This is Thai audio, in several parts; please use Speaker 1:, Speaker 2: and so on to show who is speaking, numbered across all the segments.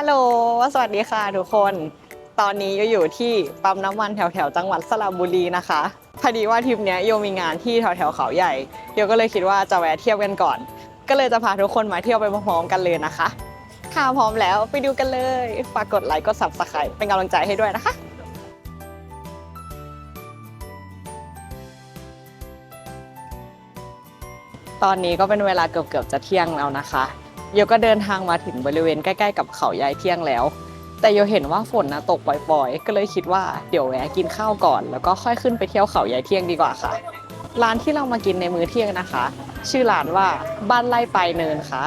Speaker 1: ฮัลโหล สวัสดีค่ะทุกคน ตอนนี้โยอยู่ที่ปั๊มน้ำมันแถวแถวๆจังหวัดสระบุรีนะคะ พอดีว่าทริปนี้ยโยมีงานที่แถวแถวๆเขาใหญ่โยก็เลยคิดว่าจะแวะเที่ยวกันก่อน ก็เลยจะพาทุกคนมาเที่ยวไปพร้อมๆกันเลยนะคะถ้าพร้อมแล้วไปดูกันเลย ฝากกดไลค์ กด subscribe เป็นกำลังใจให้ด้วยนะคะตอนนี้ก็เป็นเวลาเกือบๆจะเที่ยงแล้วนะคะ โยก็เดินทางมาถึงบริเวณใกล้ๆกับเขายายเที่ยงแล้ว แต่โยเห็นว่าฝนนะตกปล่อยๆ ก็เลยคิดว่าเดี๋ยวแวะกินข้าวก่อน แล้วก็ค่อยขึ้นไปเที่ยวเขายายเที่ยงดีกว่าค่ะ ร้านที่เรามากินในมื้อเที่ยงนะคะ ชื่อร้านว่าบ้านไร่ปลายเนินค่ะ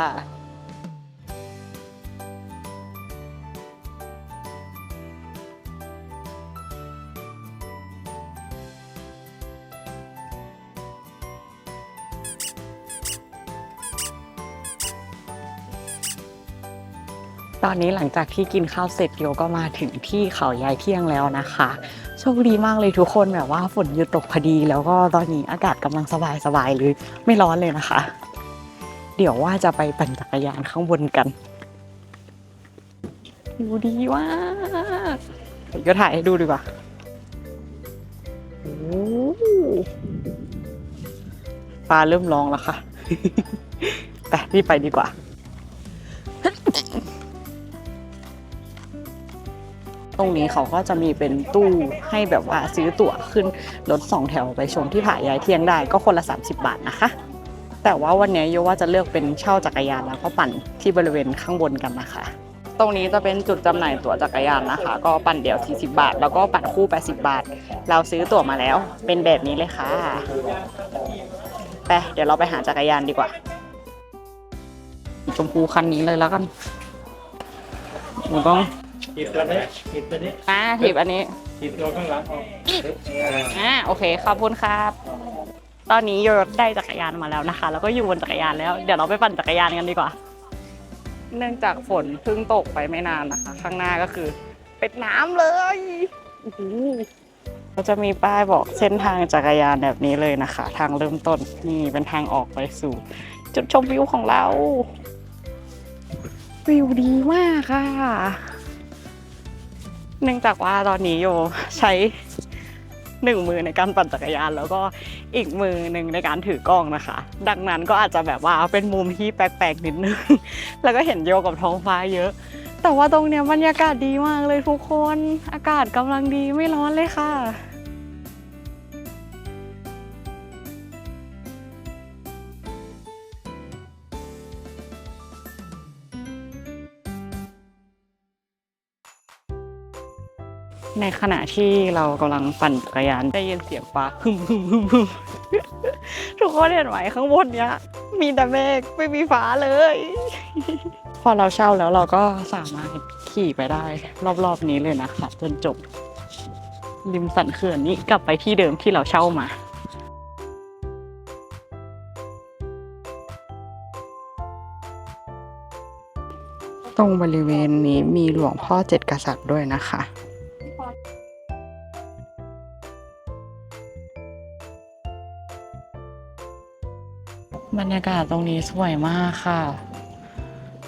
Speaker 1: ตอนนี้หลังจากที่กินข้าวเสร็จโยก็มาถึงที่เขายายเที่ยงแล้วนะคะ โชคดีมากเลยทุกคนแบบว่าฝนหยุดตกพอดี แล้วก็ตอนนี้อากาศกำลังสบายสบายเลย ไม่ร้อนเลยนะคะ เดี๋ยวว่าจะไปปั่นจักรยานข้างบนกันดูดีมากเดี๋ยวก็ถ่ายให้ดูดีกว่าโอ้ปลาเริ่มร้องแล้วค่ะไปรีบไปดีกว่า ตรงนี้เขาก็จะมีเป็นตู้ให้แบบว่าซื้อตั๋วขึ้นรถสองแถวไปชมที่ผายายเที่ยงได้ก็คนละ 30 บาทนะคะ แต่ว่าวันนี้โยว่าจะเลือกเป็นเช่าจักรยานแล้วก็ปั่นที่บริเวณข้างบนกันนะคะ ตรงนี้จะเป็นจุดจำหน่ายตั๋วจักรยานนะคะ ก็ปั่นเดี่ยว 40 บาท แล้วก็ปั่นคู่ 80 บาท เราซื้อตั๋วมาแล้ว เป็นแบบนี้เลยค่ะไปเดี๋ยวเราไปหาจักรยานดีกว่าชมพูคันนี้เลยแล้วกันหนูต้อง
Speaker 2: ขีดตัวนี้ขีดตัวนี้
Speaker 1: อ่าถีบอันนี้
Speaker 2: ขีดตัวข้างหลังออก
Speaker 1: อ่าโอเคขอบคุณครับ ตอนนี้โยได้จักรยานมาแล้วนะคะ แล้วก็อยู่บนจักรยานแล้ว เดี๋ยวเราไปปั่นจักรยานกันดีกว่า เนื่องจากฝนเพิ่งตกไปไม่นานนะคะ ข้างหน้าก็คือ เป็นน้ำเลยโอ้โหก็จะมีป้ายบอกเส้นทางจักรยานแบบนี้เลยนะคะ ทางเริ่มต้นนี่เป็นทางออกไปสู่ จุดชมวิวของเรา วิวดีมากค่ะ เนื่องจากว่าตอนนี้โยใช้หนึ่งมือในการปั่นจักรยาน แล้วก็อีกมือหนึ่งในการถือกล้องนะคะ ดังนั้นก็อาจจะแบบว่าเป็นมุมที่แปลกๆนิดนึง แล้วก็เห็นโยกับท้องฟ้าเยอะ แต่ว่าตรงเนี้ยบรรยากาศดีมากเลยทุกคน อากาศกำลังดีไม่ร้อนเลยค่ะ ในขณะที่เรากำลังปั่นจักรยานได้ยินเสียงฟ้าฮึมฮึมฮึมฮึมทุกคนเห็นไหมข้างบนเนี้ย มีแต่เมฆไม่มีฟ้าเลย พอเราเช่าแล้วเราก็สามารถขี่ไปได้ รอบๆนี้เลยนะคะจนจบ ริมสันเขื่อนนี้กลับไปที่เดิมที่เราเช่ามาตรงบริเวณนี้มีหลวงพ่อเจ็ดกษัตริย์ด้วยนะคะ บรรยากาศตรงนี้สวยมากค่ะ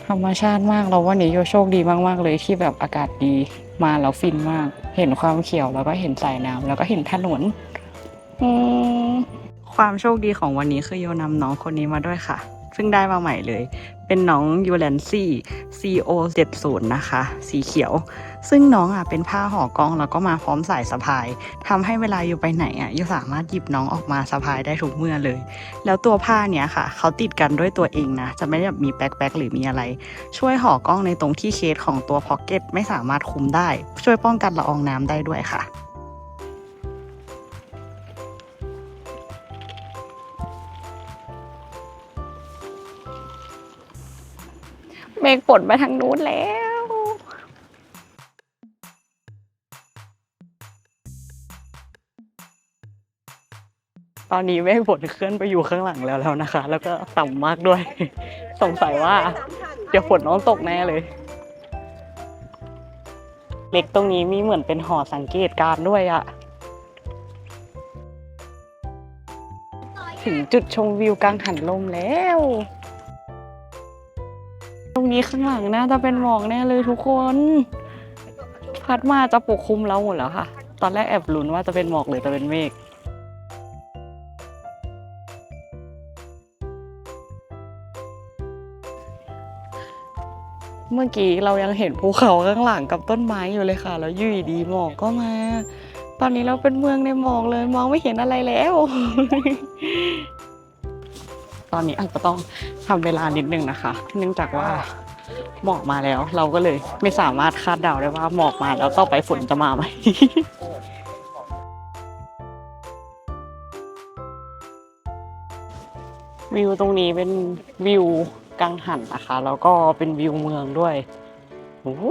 Speaker 1: ธรรมชาติมากเราว่านี้โยโชคดีมาก ๆ เลยที่แบบอากาศดีมาแล้วฟินมาก เห็นความเขียวแล้วก็เห็นสายน้ำแล้วก็เห็นถนนความโชคดีของวันนี้คือโยนำน้องคนนี้มาด้วยค่ะ ซึ่งได้มาใหม่เลย เป็นน้องยูแลนซี่ CO 70 นะคะ สีเขียว ซึ่งน้องอะเป็นผ้าห่อกล้องแล้วก็มาพร้อมสายสะพายทำให้เวลาอยู่ไปไหนอะโยสามารถหยิบน้องออกมาสะพายได้ทุกเมื่อเลย แล้วตัวผ้าเนี้ยค่ะ เขาติดกันด้วยตัวเองนะ จะไม่ได้แบบมีแบ็คแบ็คหรือมีอะไร ช่วยห่อกล้องในตรงที่เคสของตัวพ็อกเก็ตไม่สามารถคุมได้ ช่วยป้องกันละอองน้ำได้ด้วยค่ะ เมฆฝนไปทางนู้นแล้ว ตอนนี้เมฆฝนเคลื่อนไปอยู่ข้างหลังแล้วแล้วนะคะ แล้วก็ต่ำมากด้วย สงสัยว่า เดี๋ยวฝนน้องตกแน่เลย เล็กตรงนี้มีเหมือนเป็นหอสังเกตการณ์ด้วยอะถึงจุดชมวิวกลางหันลมแล้ว นี้ข้างหลังน่าจะเป็นหมอกแน่เลยทุกคน พัดมาจะปกคลุมเราหมดแล้วค่ะ ตอนแรกแอบลุ้นว่าจะเป็นหมอกหรือจะเป็นเมฆเมื่อกี้เรายังเห็นภูเขาข้างหลังกับต้นไม้อยู่เลยค่ะ แล้วยูดีหมอกก็มา ตอนนี้เราเป็นเมืองในหมอกเลยมองไม่เห็นอะไรแล้ว ตอนนี้อาจจะต้องทำเวลานิดนึงนะคะ เนื่องจากว่า หมอกมาแล้ว เราก็เลยไม่สามารถคาดเดาได้ว่าหมอกมาแล้วต่อไปฝนจะมาไหมวิวตรงนี้เป็นวิวกังหันนะคะ แล้วก็เป็นวิวเมืองด้วยโอ้โห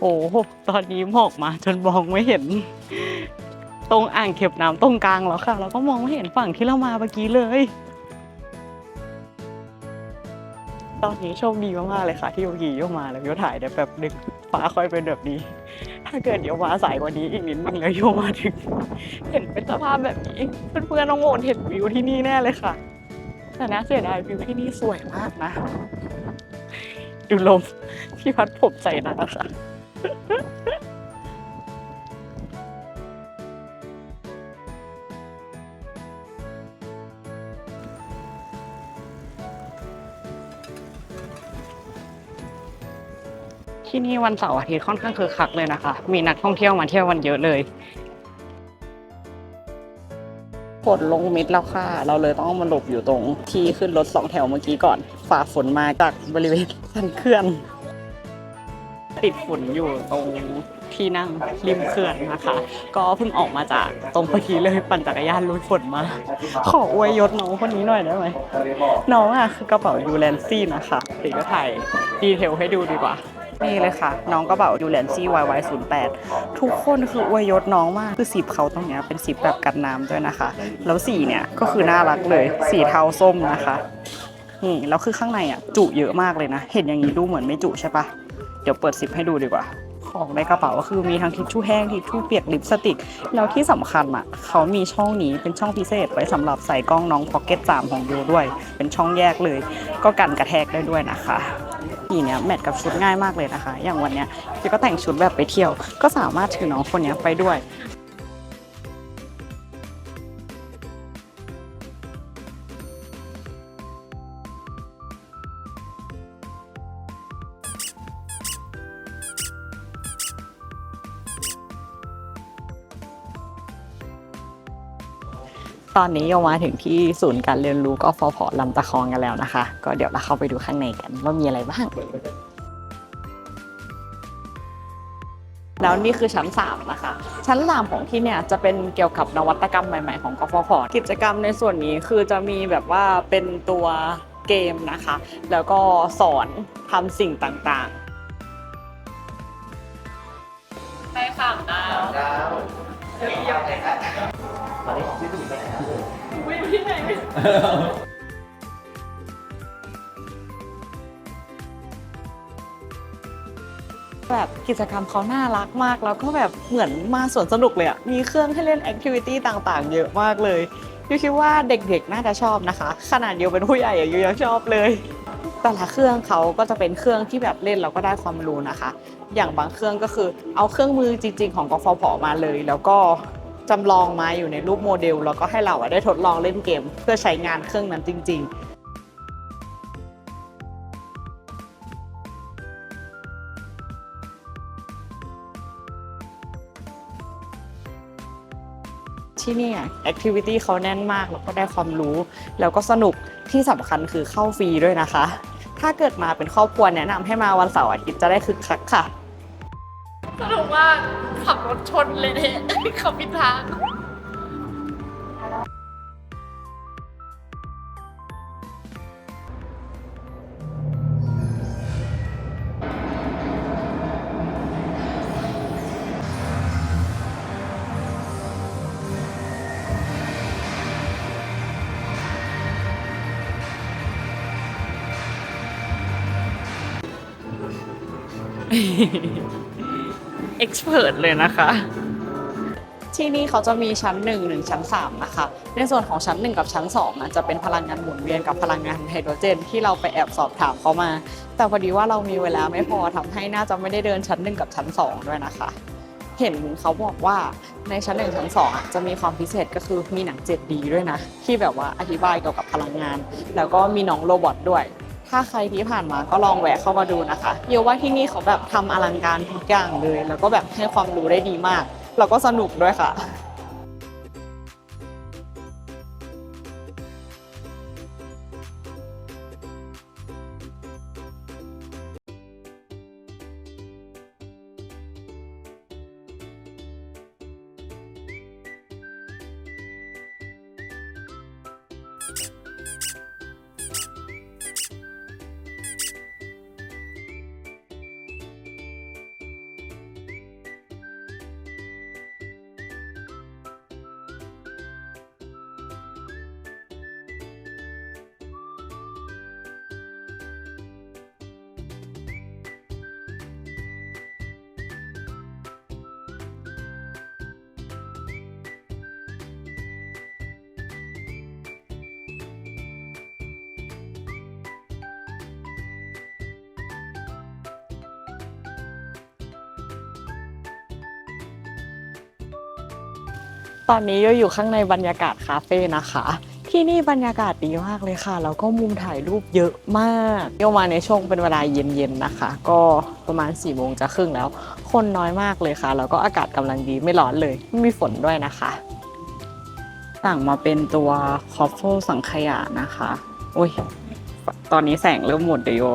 Speaker 1: โอ้โหตอนนี้หมอกมาจนมองไม่เห็น ตรงอ่างเก็บน้ำตรงกลางแล้วค่ะแล้วก็มองไม่เห็นฝั่งที่เรามาเมื่อกี้เลย ตอนนี้โชคดีมากๆเลยค่ะ ที่โยกีโยมาแล้วโยถ่ายได้แบบหนึ่งฟ้าค่อยเป็นแบบนี้ ถ้าเกิดเดี๋ยวมาสายกว่านี้อีกนิดนึงแล้วโยมาถึง เห็นเป็นสภาพแบบนี้เพื่อนๆน้องโมนเห็นวิวที่นี่แน่เลยค่ะแต่นะเสียดายวิวที่นี่สวยมากนะ ดูลมที่พัดผมใส่นะคะ ที่นี่วันเสาร์อาทิตย์ค่อนข้างคึกคักเลยนะคะ มีนักท่องเที่ยวมาเที่ยววันเยอะเลยฝนลงมิดแล้วค่ะ เราเลยต้องมาหลบอยู่ตรงที่ขึ้นรถสองแถวเมื่อกี้ก่อน ฝ่าฝนมาจากบริเวณสันเขื่อน ติดฝนอยู่ตรงที่นั่งริมเขื่อนนะคะ ก็เพิ่งออกมาจากตรงเมื่อกี้เลยปั่นจักรยานลุยฝนมา ขออวยยศน้องคนนี้หน่อยได้ไหมน้องอะคือกระเป๋ายูแลนซี่นะคะเดี๋ยวจะถ่ายดีเทลให้ดูดีกว่า นี่เลยค่ะ น้องกระเป๋ายูแลนซี่ YY 0 8ทุกคนคืออวยยศน้องมาก คือสีเขาตรงเนี้ยเป็นสีแบบกันน้ำด้วยนะคะ แล้วสีเนี่ยก็คือน่ารักเลย สีเทาส้มนะคะนี่แล้วคือข้างในอะจุเยอะมากเลยนะ เห็นอย่างนี้ดูเหมือนไม่จุใช่ปะเดี๋ยวเปิดซิปให้ดูดีกว่า ของในกระเป๋าก็คือมีทั้งทิชชู่แห้งทิชชู่เปียกลิปสติก แล้วที่สำคัญอะเขามีช่องนี้เป็นช่องพิเศษไว้สำหรับใส่กล้องน้องพ็อกเก็ต3ของโยด้วย เป็นช่องแยกเลย ก็กันกระแทกได้ด้วยนะคะ นี่เนี้ยแมทกับชุดง่ายมากเลยนะคะ อย่างวันเนี้ยพี่ก็แต่งชุดแบบไปเที่ยว ก็สามารถถือน้องคนเนี้ยไปด้วย ตอนนี้โยมาถึงที่ศูนย์การเรียนรู้กฟผลำตะคองกันแล้วนะคะ ก็เดี๋ยวเราเข้าไปดูข้างในกันว่ามีอะไรบ้าง แล้วนี่คือชั้น 3 นะคะ ชั้น 3 ของที่เนี่ยจะเป็นเกี่ยวกับนวัตกรรมใหม่ๆ ของกฟผกิจกรรมในส่วนนี้คือจะมีแบบว่าเป็นตัวเกมนะคะ แล้วก็สอนทำสิ่งต่างๆไปฝั่งดาว แบบกิจกรรมเขาน่ารักมาก แล้วก็แบบเหมือนมาสวนสนุกเลยอะมีเครื่องให้เล่นแอคทิวิตี้ต่างๆ เยอะมากเลยยูคิดว่าเด็กๆน่าจะชอบนะคะ ขนาดเดียวเป็นผู้ใหญ่อะยูยังชอบเลย แต่ละเครื่องเขาก็จะเป็นเครื่องที่แบบเล่นเราก็ได้ความรู้นะคะ อย่างบางเครื่องก็คือเอาเครื่องมือจริง ๆ ของกฟผมาเลย แล้วก็ จำลองมาอยู่ในรูปโมเดล แล้วก็ให้เราได้ทดลองเล่นเกม เพื่อใช้งานเครื่องนั้นจริง ๆที่นี่แอคทิวิตี้เขาแน่นมากแล้วก็ได้ความรู้ แล้วก็สนุกที่สำคัญคือเข้าฟรีด้วยนะคะ ถ้าเกิดมาเป็นครอบครัวแนะนำให้มาวันเสาร์อาทิตย์จะได้คึกคักค่ะ
Speaker 3: สนุกมาขับรถชนเลยเนี่ยขับผิดทาง
Speaker 1: เอ็กซ์เพรสเลยนะคะ ที่นี่เขาจะมีชั้น1 1ชั้น 3 นะคะ ในส่วนของชั้น 1 กับชั้น2อะจะเป็นพลังงานหมุนเวียนกับพลังงานไฮโดรเจน ที่เราไปแอบสอบถามเขามา แต่พอดีว่าเรามีเวลาไม่พอทำให้น่าจะไม่ได้เดินชั้น 1 กับชั้น 2 ด้วยนะคะ เห็นเขาบอกว่าในชั้น1ชั้น2อะจะมีความพิเศษก็คือมีหนัง 7D ด้วยนะ ที่แบบว่าอธิบายเกี่ยวกับพลังงาน แล้วก็มีน้องโรบอทด้วย ถ้าใครที่ผ่านมาก็ลองแวะเข้ามาดูนะคะเยว่าที่นี่เขาแบบทำอลังการทุกอย่างเลย แล้วก็แบบให้ความรู้ได้ดีมาก แล้วก็สนุกด้วยค่ะ ตอนนี้โยอยู่ข้างในบรรยากาศคาเฟ่นะคะ ที่นี่บรรยากาศดีมากเลยค่ะ แล้วก็มุมถ่ายรูปเยอะมากโยมาในช่วงเป็นเวลาเย็นๆนะคะ ก็ประมาณ4ี่โมงจะครึ่งแล้ว คนน้อยมากเลยค่ะ แล้วก็อากาศกำลังดีไม่ร้อนเลยไม่มีฝนด้วยนะคะสั่งมาเป็นตัวคอฟเฟลสังขยานะคะโอ้ยตอนนี้แสงเริ่มหมดเดี๋ยว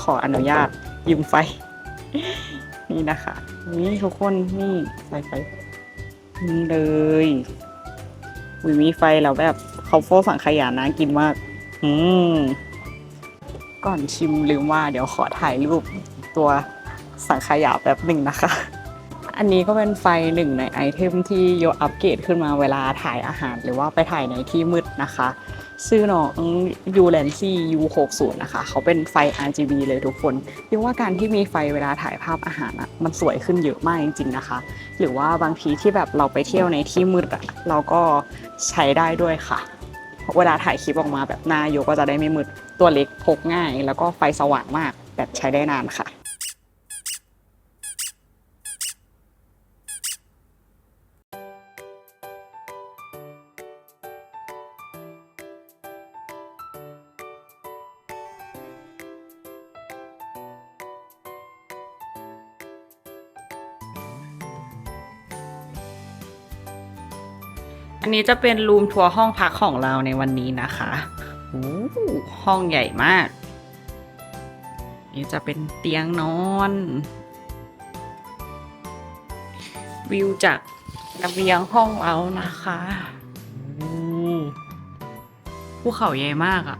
Speaker 1: ขออนุญาตยืมไฟ นี่นะคะ นี่ทุกคนนี่ไฟไฟ นี่เลยวิมีไฟแล้วแบบเขาโฟสังขยานะกินมาก อืม ก่อนชิมลืมว่าเดี๋ยวขอถ่ายรูปตัวสังขยาแบบหนึ่งนะคะ อันนี้ก็เป็นไฟหนึ่งในไอเทมที่โยอัปเกรดขึ้นมาเวลาถ่ายอาหารหรือว่าไปถ่ายในที่มืดนะคะ ชื่อน้องยูแลนซี่ U60 นะคะ เขาเป็นไฟ RGB เลยทุกคนเรียกว่าการที่มีไฟเวลาถ่ายภาพอาหารอะมันสวยขึ้นเยอะมากจริง ๆนะคะ หรือว่าบางทีที่แบบเราไปเที่ยวในที่มืดอะเราก็ใช้ได้ด้วยค่ะ เวลาถ่ายคลิปออกมาแบบหน้าโยก็จะได้ไม่มืดตัวเล็กพกง่าย แล้วก็ไฟสว่างมากแบบใช้ได้นานค่ะ นี้จะเป็นรูมทัวร์ห้องพักของเราในวันนี้นะคะห้องใหญ่มาก นี่จะเป็นเตียงนอน วิวจากระเบียงห้องเรานะคะภูเขาใหญ่มากอะ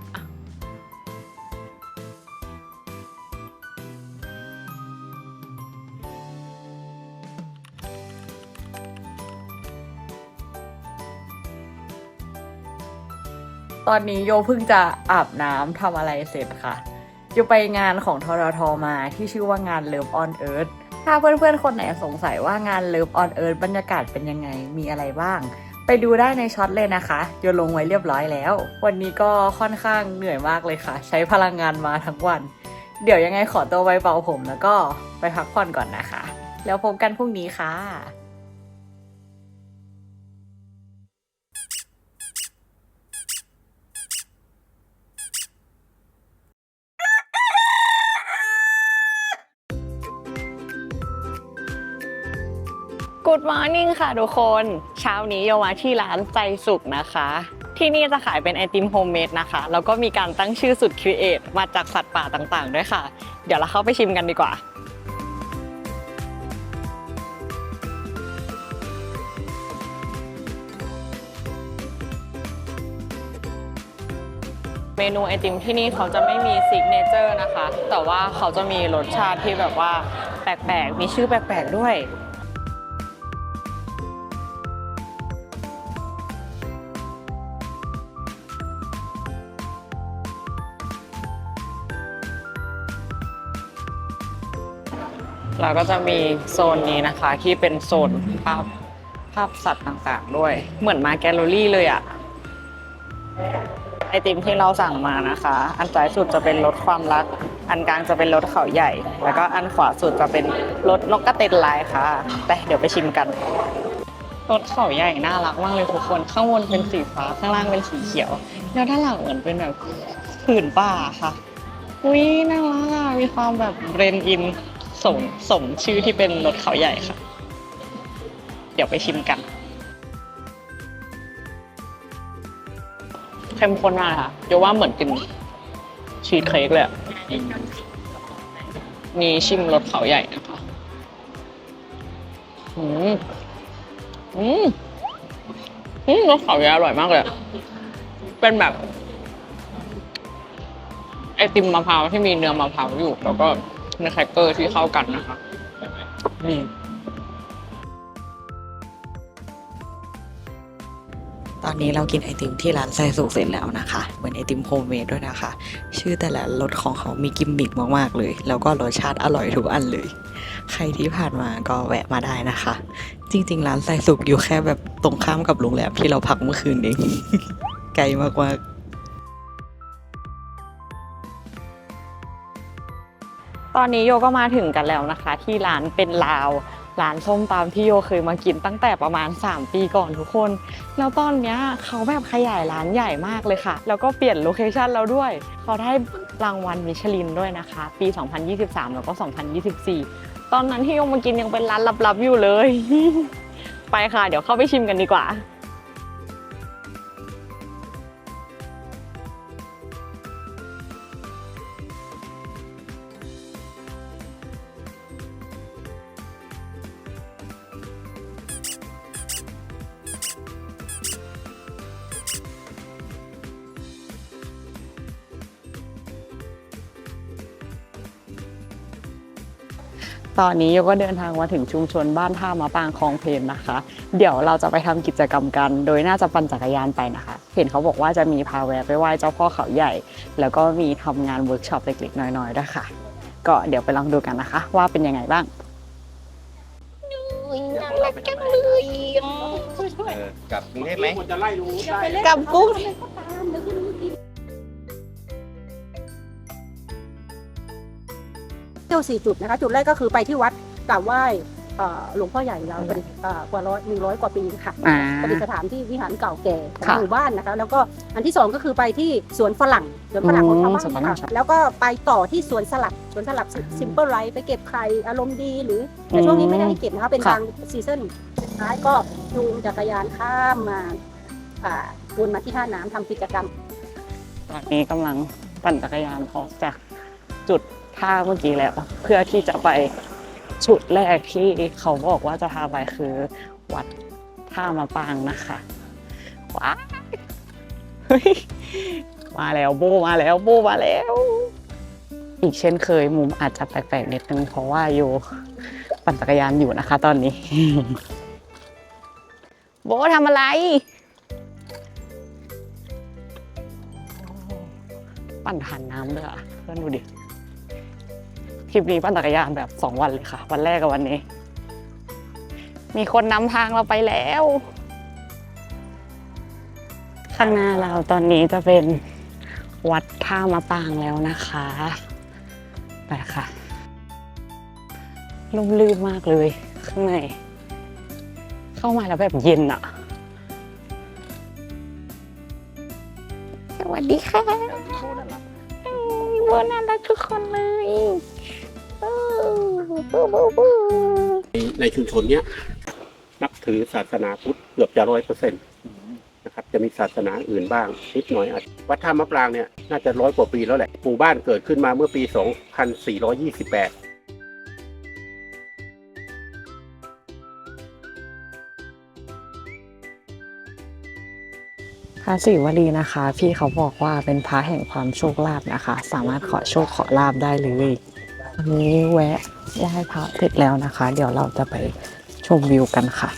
Speaker 1: ตอนนี้โยเพิ่งจะอาบน้ำทำอะไรเสร็จค่ะโยไปงานของทรทมาที่ชื่อว่างาน Love on Earth ถ้าเพื่อนๆ คนไหนสงสัยว่างาน Love on Earth บรรยากาศเป็นยังไงมีอะไรบ้าง ไปดูได้ในช็อตเลยนะคะโยลงไว้เรียบร้อยแล้ว วันนี้ก็ค่อนข้างเหนื่อยมากเลยค่ะ ใช้พลังงานมาทั้งวัน เดี๋ยวยังไงขอตัวไปเป่าผมแล้วก็ไปพักผ่อนก่อนนะคะ แล้วพบกันพรุ่งนี้ค่ะ Good Morning ค่ะทุกคน เช้านี้โยมาที่ร้านใจสุขนะคะ ที่นี่จะขายเป็นไอติมโฮมเมดนะคะ แล้วก็มีการตั้งชื่อสุดครีเอทมาจากสัตว์ป่าต่างๆ ด้วยค่ะ เดี๋ยวเราเข้าไปชิมกันดีกว่าเมนูไอติมที่นี่เขาจะไม่มีซิกเนเจอร์นะคะ แต่ว่าเขาจะมีรสชาติที่แบบว่าแปลกๆ มีชื่อแปลกๆด้วย ก็จะมีโซนนี้นะคะที่เป็นโซนภาพภาพสัตว์ต่างๆ ด้วย เหมือนมาแกลเลอรี่เลยอะไอติมที่เราสั่งมานะคะ อันซ้ายสุดจะเป็นรสความรัก อันกลางจะเป็นรสเขาใหญ่ แล้วก็อันขวาสุดจะเป็นรสนกกระเต็นลายค่ะ แต่เดี๋ยวไปชิมกัน รถเขาใหญ่น่ารักมากเลยทุกคน ข้างบนเป็นสีฟ้า ข้างล่างเป็นสีเขียว แล้วด้านหลังเหมือนเป็นแบบผืนป่าค่ะ อุ้ยน่ารักมีความแบบเรนอิน สมสมชื่อที่เป็นรถเขาใหญ่ค่ะ เดี๋ยวไปชิมกันเข้มข้นมากค่ะเดี๋ยวว่าเหมือนกินชีสเค้กเลยอะนี่ชิมรสเขาใหญ่นะคะอืมอืมอืมรสเขาใหญ่อร่อยมากเลย เป็นแบบไอติมมะพร้าวที่มีเนื้อมะพร้าวอยู่แล้วก็ เนื้อแครกเกอร์ที่เข้ากันนะคะนี่ตอนนี้เรากินไอติมที่ร้านไซสุกเสร็จแล้วนะคะ เหมือนไอติมโฮมเมดด้วยนะคะ ชื่อแต่ละรสของเขามีกิมมิกมาก ๆ เลย แล้วก็รสชาติอร่อยทุกอันเลย ใครที่ผ่านมาก็แวะมาได้นะคะ จริง ๆ ร้านไซสุกอยู่แค่แบบตรงข้ามกับโรงแรมที่เราพักเมื่อคืนเอง ไกลมาก ๆ ตอนนี้โยก็มาถึงกันแล้วนะคะ ที่ร้านเป็นลาวร้านส้มตำที่โยเคยมากินตั้งแต่ประมาณ 3 ปีก่อนทุกคน แล้วตอนนี้เขาแบบขยายร้านใหญ่มากเลยค่ะ แล้วก็เปลี่ยนโลเคชันแล้วด้วย เขาได้รางวัลมิชลินด้วยนะคะ ปี 2023 แล้วก็ 2024 ตอนนั้นที่โยมากินยังเป็นร้านลับๆอยู่เลย ไปค่ะ เดี๋ยวเข้าไปชิมกันดีกว่า ตอนนี้โยก็เดินทางมาถึงชุมชนบ้านท่ามะปางคลองเพลนนะคะ เดี๋ยวเราจะไปทำกิจกรรมกัน โดยน่าจะปั่นจักรยานไปนะคะ เห็นเขาบอกว่าจะมีพาแวะไปไหว้เจ้าพ่อเขาใหญ่ แล้วก็มีทำงานเวิร์กช็อปเล็กๆน้อยๆด้วยค่ะ ก็เดี๋ยวไปลองดูกันนะคะ ว่าเป็นยังไงบ้าง
Speaker 4: เออกลับกรุงเทพไหม
Speaker 2: จะไล่รู้ได้
Speaker 1: กับกุ้ง
Speaker 5: ที่ยวสี่จุดนะคะ จุดแรกก็คือไปที่วัดกราบไหว้เอ่อหลวงพ่อใหญ่เราประดิษฐ์เอ่อกว่าร้อยหนึ่งร้อยกว่าปีค่ะ
Speaker 1: อ่า
Speaker 5: ประดิษฐานที่วิหารเก่าแก่ของ
Speaker 1: ค่ะ
Speaker 5: หมู่บ้านนะคะ แล้วก็อันที่สองก็คือไปที่สวนฝรั่งสวนฝรั่งของชาวบ้า
Speaker 1: อืมสวนฝรั่
Speaker 5: น
Speaker 1: ง
Speaker 5: ค่ะแล้วก็ไปต่อที่สวนสลัดสวนสลัดซิมเปิลไลท์ไปเก็บไข่อารมณ์ดีหรือแต่ช่วงนี้ไม่ได้ให้เก็บนะคะเป็น
Speaker 1: ค่ะ
Speaker 5: บางซีซั่นสุดท้ายก็จูงจักรยานข้ามมาอ่าวนมาที่ท่าน้ำทำกิจกรรม
Speaker 1: ตอนนี้กำลังปั่นจักรยานออกจากจุด ท่าเมื่อกี้แล้ว เพื่อที่จะไปจุดแรกที่เขาบอกว่าจะพาไปคือวัดท่ามะปางนะคะว้าเฮ้ยมาแล้วโบมาแล้วโบมาแล้ว อีกเช่นเคยมุมอาจจะแปลกๆนิดนึงเพราะว่าโยปั่นจักรยานอยู่นะคะ ตอนนี้ โบทำอะไรปั่นผ่านน้ำด้วยอะเพื่อนดูดิ คลิปนี้ปั่นจักรยานแบบสองวันเลยค่ะ วันแรกกับวันนี้ มีคนนำทางเราไปแล้ว ข้างหน้าเราตอนนี้จะเป็นวัดท่ามะปางแล้วนะคะไปค่ะลมลื่นมากเลยข้างใน เข้ามาแล้วแบบเย็นอะสวัสดีค่ะโบน่ารักทุกคนเลยเออบูบูบู
Speaker 6: ในชุมชนเนี้ยนับถือศาสนาพุทธเกือบจะร้อยเปอร์เซ็นต์นะครับจะมีศาสนาอื่นบ้างนิดหน่อยอาจวัดท่ามะปรางเนี่ยน่าจะร้อยกว่าปีแล้วแหละหมู่บ้านเกิดขึ้นมาเมื่อปี 2428
Speaker 1: พระศิวลีนะคะ พี่เขาบอกว่าเป็นพระแห่งความโชคลาภนะคะ สามารถขอโชคขอลาบได้เลยวันนี้แวะ ไหว้พระเสร็จแล้วนะคะ เดี๋ยวเราจะไปชมวิวกันค่ะ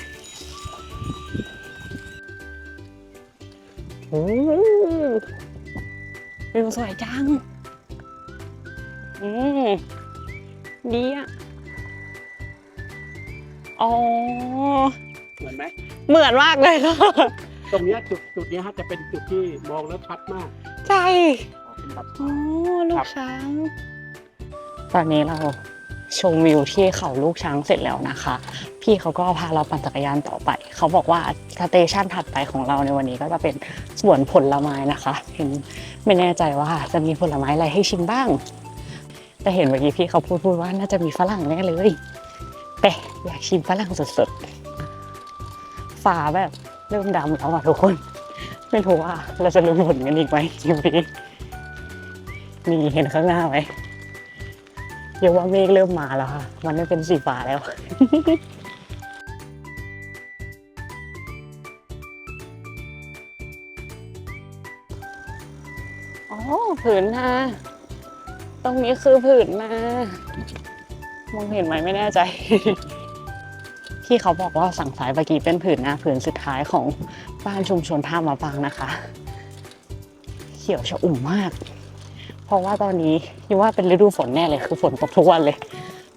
Speaker 1: โอ้วิวสวยจัง อืมดีอะ อ๋อ
Speaker 6: เหมือนไหม
Speaker 1: เหมือนมากเลยค่ะ
Speaker 6: ตรงเนี้ยจุดจุดเนี้ยฮะจะเป็นจุดที่มองแล้วชัดมาก
Speaker 1: ใช่
Speaker 6: เป็นแบบ
Speaker 1: โอ้ลู
Speaker 6: ครั
Speaker 1: ก
Speaker 6: บ
Speaker 1: ช้าง ตอนนี้เรา ชมวิวที่เขาลูกช้างเสร็จแล้วนะคะ พี่เขาก็พาเราปั่นจักรยานต่อไป เขาบอกว่าสเตชันถัดไปของเราในวันนี้ก็จะเป็นสวนผลไม้นะคะเห็นไม่แน่ใจว่าจะมีผลไม้อะไรให้ชิมบ้าง แต่เห็นเมื่อกี้พี่เขาพูดพูดว่าน่าจะมีฝรั่งแน่เลยแต่อยากชิมฝรั่งสดๆฟ้าแบบเริ่มดำแล้วอะทุกคน ไม่รู้ว่าเราจะรู้ผลกันอีกไหมคลิปนี้นี่เห็นข้างหน้าไหม เรียกว่าเมฆเริ่มมาแล้วค่ะ มันไม่เป็นสีฟ้าแล้ว อ๋อผืนนาตรงนี้คือผืนนามองเห็นไหมไม่แน่ใจ ที่เขาบอกว่าสั่งสายเมื่อกี้เป็นผืนนาผืนสุดท้ายของบ้านชุมชนท่ามาปางนะคะ เขียวชะอุ่มมาก ราะว่าตอนนี้ยูว่าเป็นฤดูฝนแน่เลยคือฝนตกทุกวันเลย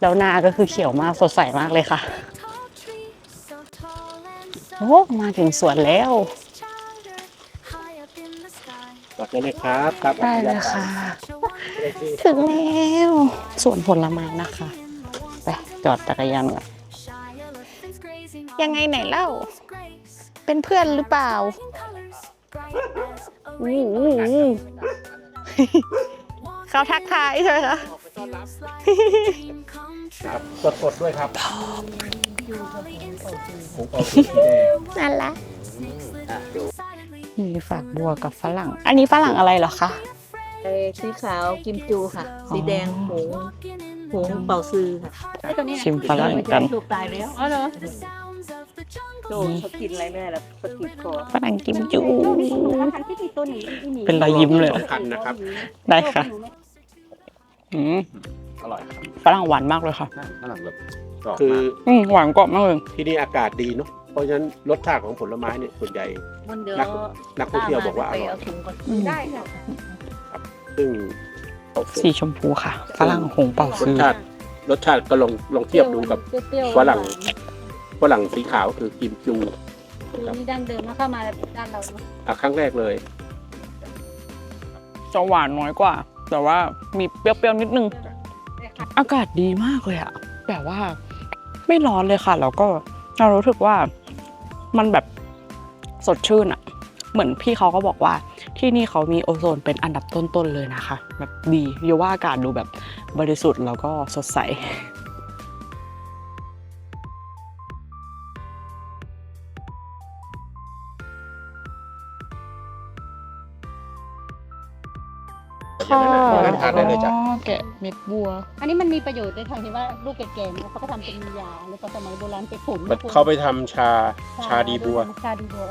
Speaker 1: แล้วนาก็คือเขียวมากสดใสมากเลยค่ะโอ้มาถึงสวนแล้ว
Speaker 6: จอดได้เลยครับครับ
Speaker 1: ได้เลยค่ะ ถึงแล้วสวนผลไม้นะคะไปจอดจักรยานก่อนยังไงไหนเล่า เป็นเพื่อนหรือเปล่าอู้หูเขาทักทายใช่ไหมคะ
Speaker 6: ครับสดๆด้วยครับผมเอาสีแดง
Speaker 1: นั่นละมีฝักบัวกับฝรั่ง อันนี้ฝรั่งอะไรเหรอคะ
Speaker 7: เอ่อสีขาวกิมจูค่ะ สีแดงหงหงเป่าซือค่ะ
Speaker 1: ชิมฝรั่งกัน
Speaker 7: ถูกตายแล้วอ๋อเหรอโดนเขากินอะไรไม่ได้แล้วเขาติดคอ
Speaker 1: ฝรั่งกิมจู
Speaker 5: ทั้งที่มีตัวหนีที่หนี
Speaker 1: เป็นรอยยิ้มเลย
Speaker 6: สำคัญนะครับ
Speaker 1: ได้ค่ะ อืม
Speaker 6: อร่อยครับ
Speaker 1: ฝรั่งหวานมากเลยค่ะ
Speaker 4: ฝรั่งแบบกรอบ
Speaker 6: คือ
Speaker 4: มาก
Speaker 1: อืมหวานกรอบมากเลย
Speaker 6: ที่นี่อากาศดีเนาะเพราะฉะนั้นรสชาติของผลไม้เนี่ยส่วนใหญ่
Speaker 7: มันเดี๋ยว
Speaker 6: นัก นักท่องเที่ยวบอกว่าอ
Speaker 7: ไป
Speaker 6: ร่อย
Speaker 7: เอาถุงก่อน
Speaker 5: ได้ค่ะ
Speaker 6: ซึ่ง
Speaker 1: สีชมพูค่ะ ฝรั่งหงเป่าร
Speaker 6: ส
Speaker 1: ซื้อ
Speaker 6: ชาติ รสชาติก็ลองลองเทียบดูกับ
Speaker 5: เปรี้ยวๆ
Speaker 6: ฝรั่ง ฝรั่งสีขาวคือกิมจู
Speaker 5: คือนี่ดั้งเดิมแล้วเข้ามาด้านเราเนอะ
Speaker 6: อะครั้งแรกเลย
Speaker 1: จะหวานน้อยกว่า แต่ว่ามีเปรี้ยวๆนิดนึง อากาศดีมากเลยอะแบบว่าไม่ร้อนเลยค่ะ แล้วก็เรารู้สึกว่ามันแบบสดชื่นอะเหมือนพี่เขาก็บอกว่าที่นี่เขามีโอโซนเป็นอันดับต้นๆเลยนะคะ แบบดีเยาว่าอากาศดูแบบบริสุทธิ์แล้วก็สดใส
Speaker 6: อย่างนั้นทานได้เลยจ้ะ
Speaker 1: อ๋อแกะเม็ดบัว
Speaker 5: อันนี้มันมีประโยชน์ในทางที่ว่าลูกแก่ๆเนี่ยเขาก็ทำเป็นยาหรือว่าสมัยโบราณไปผง
Speaker 6: เขาไปทำชาชาดีบัว
Speaker 5: ชาดีบัว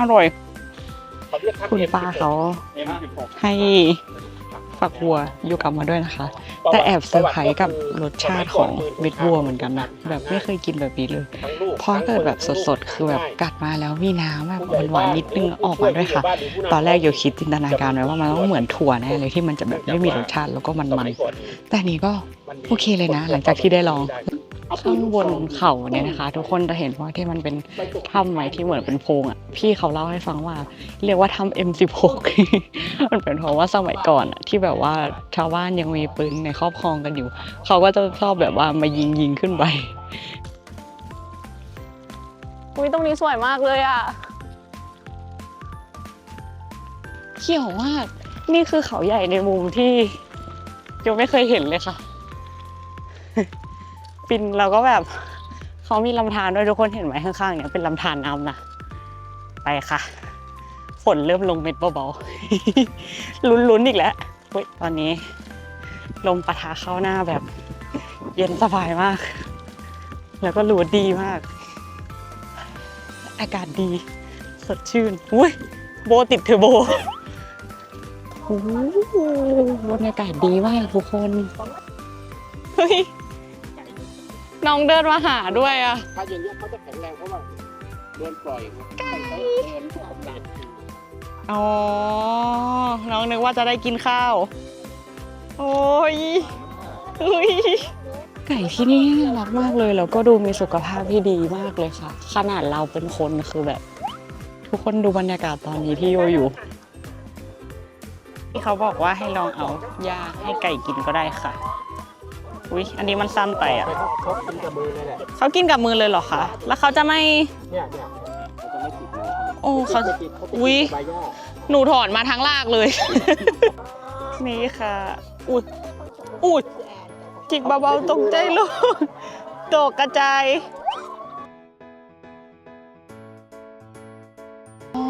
Speaker 1: อร่อย คุณป้าเขาให้ ฝักบัวอยู่กลับมาด้วยนะคะ แต่แอบเซอร์ไพรส์กับรสชาติของเม็ดบัวเหมือนกันนะแบบไม่เคยกินแบบนี้เลยเพราะเกิดแบบสดๆ คือแบบกัดมาแล้วมีน้ำแบบหวานๆนิดนึงออกมาด้วยค่ะ ตอนแรกโยคิดจินตนาการไว้ว่ามันต้องเหมือนถั่วแน่เลยที่มันจะแบบไม่มีรสชาติแล้วก็มันๆแต่อันนี้ก็โอเคเลยนะ หลังจากที่ได้ลอง ข้างบนเขาเนี่ยนะคะ ทุกคนจะเห็นว่าที่มันเป็นถ้ำไม้ที่เหมือนเป็นโพรงอะพี่เขาเล่าให้ฟังว่า เรียกว่าทำ M16 มันเป็นเพราะว่าสมัยก่อนอะที่แบบว่าชาวบ้านยังมีปืนในครอบครองกันอยู่ เขาก็จะชอบแบบว่ามายิงยิงขึ้นไปอุ้ยตรงนี้สวยมากเลยอะเขียวมาก นี่คือเขาใหญ่ในมุมที่ยังไม่เคยเห็นเลยค่ะ ปินเราก็แบบเขามีลำธารด้วยทุกคนเห็นไหมข้างๆเนี่ยเป็นลำธารน้ำนะไปค่ะ ฝนเริ่มลงเม็ดเบาๆลุ้นๆอีกแล้วเฮ้ยตอนนี้ ลมปะทะเข้าหน้าแบบ เย็นสบายมาก แล้วก็รูดดีมาก อากาศดี สดชื่นอุ้ยโบติดเทอร์โบโอ้โหบรรยากาศดีมากทุกคน เฮ้ย น้องเดินมาหาด้วยอะ
Speaker 6: ถ้าอย่างนี้ยเขาจะแข็งแรงเพราะว่าเดินปล่อยไก่
Speaker 1: อ๋อ น้องนึกว่าจะได้กินข้าว โอ้ยเฮ้ยไก่ที่นี่น่ารักมากเลย แล้วก็ดูมีสุขภาพที่ดีมากเลยค่ะ ขนาดเราเป็นคนคือแบบ ทุกคนดูบรรยากาศตอนนี้ที่โยอยู่ ที่เขาบอกว่าให้ลองเอาหญ้าให้ไก่กินก็ได้ค่ะ อุ๊ยอันนี้มันสั้นไปอะ
Speaker 6: เขาเขากินกับมือเลยแหละ
Speaker 1: เขากินกับมือเลยเหรอคะ แล้วเขาจะไม่
Speaker 6: เนี่ยเนี่ยเขาจะไม่ติดมือ
Speaker 1: โอ้เขา
Speaker 6: ไม่ติดเขาติด
Speaker 1: อุ๊ย
Speaker 6: ใบหญ้า
Speaker 1: หนูถอนมาทั้งลากเลย นี่ค่ะ อุดอุดจิกเบาๆตกใจลูกตกกระจาย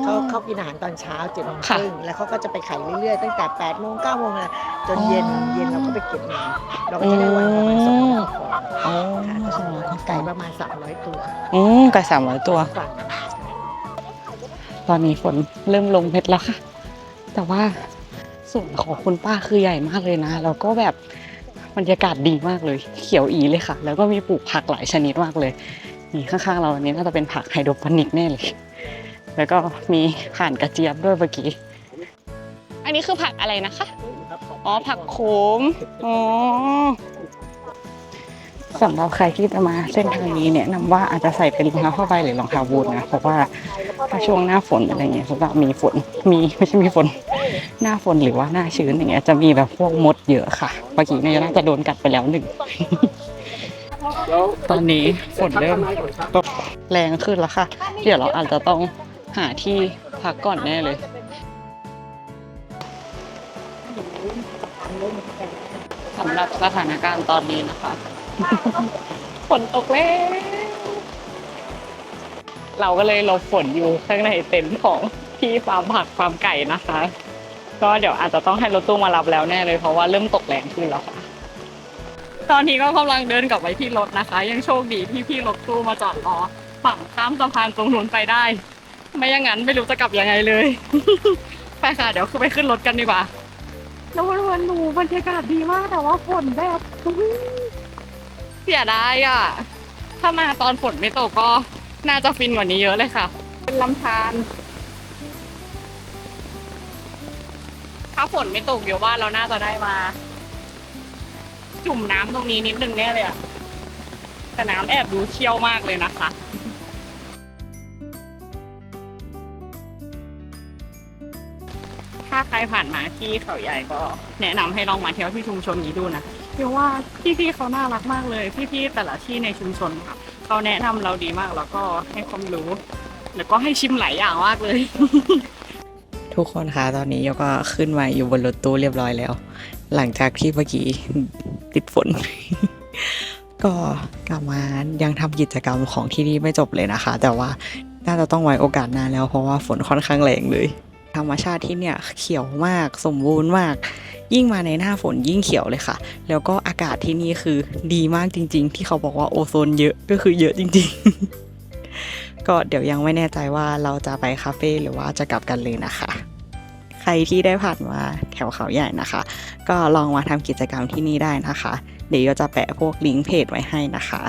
Speaker 8: เขาเขากินอาหารตอนเช้าเจ็ดโมงค
Speaker 1: ค่ะ
Speaker 8: รึ่งแล้วเขาก็จะไปขายเรื่อยๆ ตั้งแต่8ปดโมงเก้าโมงนะจนเย็นเย็นเราก็ไปเก็บมาเราก็จะได้วันประมาณสองร้อยฟอง
Speaker 1: อ๋อ
Speaker 8: ค่ะ
Speaker 1: สองร้อยกว่า
Speaker 8: ไก่
Speaker 1: ไก่
Speaker 8: ประมาณสามร้อยตัว
Speaker 1: อืมไก่สามร้อยตัว
Speaker 8: ฝั่ง
Speaker 1: ตอนนี้ฝนเริ่มลงเม็ดแล้วค่ะ แต่ว่าส่วนของคุณป้าคือใหญ่มากเลยนะแล้วก็แบบบรรยากาศดีมากเลย เขียวอีเลยค่ะ แล้วก็มีปลูกผักหลายชนิดมากเลยนี่ข้างๆเราอันนี้น่าจะเป็นผักไฮโดรโปนิกแน่เลย แล้วก็มีผ่านกระเจี๊ยบด้วยเมื่อกี้ อันนี้คือผักอะไรนะคะ อ๋อ ผักโขมอ๋อสำหรับใครที่จะมาเส้นทางนี้เนี่ยนำว่าอาจจะใส่เป็นรองเท้าผ้าใบหรือรองเท้าบูทนะ เพราะว่าถ้าช่วงหน้าฝนอะไรเงี้ยสำหรับมีฝน มีไม่ใช่มีฝน หน้าฝนหรือว่าหน้าชื้นอย่างเงี้ยจะมีแบบพวกมดเยอะค่ะเมื่อกี้เนี่ยน่าจะโดนกัดไปแล้วหนึ่ง
Speaker 6: แล้ว
Speaker 1: ตอนนี้ฝนเริ่มตกแรงขึ้นแล้วค่ะ เดี๋ยวเราอาจจะต้อง หาที่พักก่อนแน่เลย สำหรับสถานการณ์ตอนนี้นะคะ ฝนตกแล้ว เราก็เลยหลบฝนอยู่ข้างในเต็นท์ของที่ฟาร์มผักฟาร์มไก่นะคะ ก็เดี๋ยวอาจจะต้องให้รถตู้มารับแล้วแน่เลยเพราะว่าเริ่มตกแรงขึ้นแล้วค่ะ ตอนนี้ก็กำลังเดินกลับไปที่รถนะคะ ยังโชคดีที่พี่รถตู้มาจอดรอฝั่งข้ามสะพานตรงนู้นไปได้ ไม่อย่างนั้นไม่รู้จะกลับยังไงเลย ไปค่ะ เดี๋ยวคือไปขึ้นรถกันดีกว่าแล้ววันวันหนูบรรยากาศดีมากแต่ว่าฝนแบบอุ๊ยเสียดายอะ ถ้ามาตอนฝนไม่ตกก็น่าจะฟินกว่านี้เยอะเลยค่ะ เป็นลำธารถ้าฝนไม่ตกเดี๋ยวว่าเราน่าจะได้มา จุ่มน้ำตรงนี้นิดนึงแน่เลยอะแต่น้ำแอบดูเชี่ยวมากเลยนะคะ ถ้าใครผ่านมาที่เขาใหญ่ก็แนะนำให้ลองมาเที่ยวที่ชุมชนนี้ดูนะเพราะว่าพี่ๆเขาน่ารักมากเลย พี่ๆแต่ละที่ในชุมชนค่ะเขาแนะนำเราดีมากแล้วก็ให้ความรู้ แล้วก็ให้ชิมหลายอย่างมากเลย ทุกคนคะตอนนี้โยก็ขึ้นมาอยู่บนรถตู้เรียบร้อยแล้ว หลังจากที่เมื่อกี้ติดฝนก็กลับมายังทำกิจกรรมของที่นี่ไม่จบเลยนะคะ แต่ว่าน่าจะต้องไว้โอกาสหน้าแล้วเพราะว่าฝนค่อนข้างแรงเลย ธรรมชาติที่เนี่ยเขียวมากสมบูรณ์มาก ยิ่งมาในหน้าฝนยิ่งเขียวเลยค่ะ แล้วก็อากาศที่นี่คือดีมากจริง ๆ ที่เขาบอกว่าโอโซนเยอะก็คือเยอะจริง ๆ ก็เดี๋ยวยังไม่แน่ใจว่าเราจะไปคาเฟ่หรือว่าจะกลับกันเลยนะคะใครที่ได้ผ่านมาแถวเขาใหญ่นะคะ ก็ลองมาทำกิจกรรมที่นี่ได้นะคะ เดี๋ยวจะแปะพวกลิงก์เพจไว้ให้นะคะ